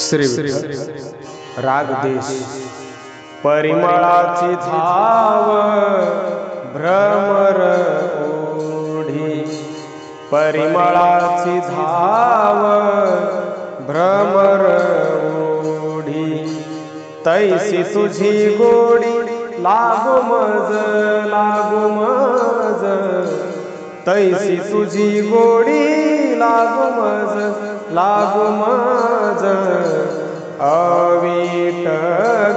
श्री राग देश परिमळाची धाव भ्रमर ओढी. परिमळाची धाव भ्रमर ओढी. तैसी तुझी गोडी लागो मज लागो मज. तैसी तुझी गोडी लागो मज लागो मज.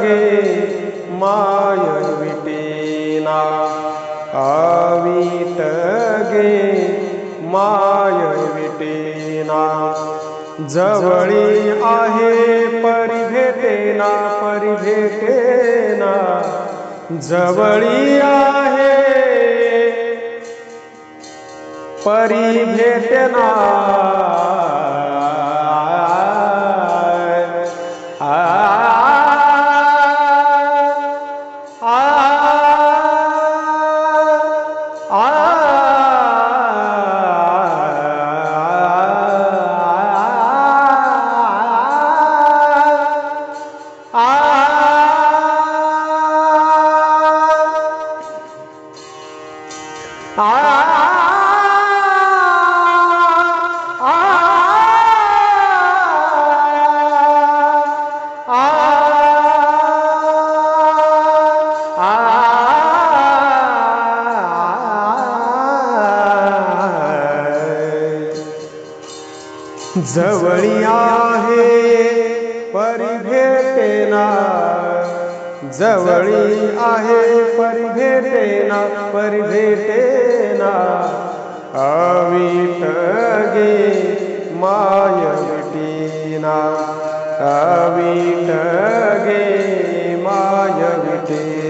लागे माय विटेना अवीट गे माय विटेना जवळी आहे परिभेटेना परिभेटेना जवळी आहे परिभेटना जवळी आहे परिभेटेना जवळी आहे परिभेटेना परिभेटेना. अविट गे माय विटेना. अविट गे माय विटेना.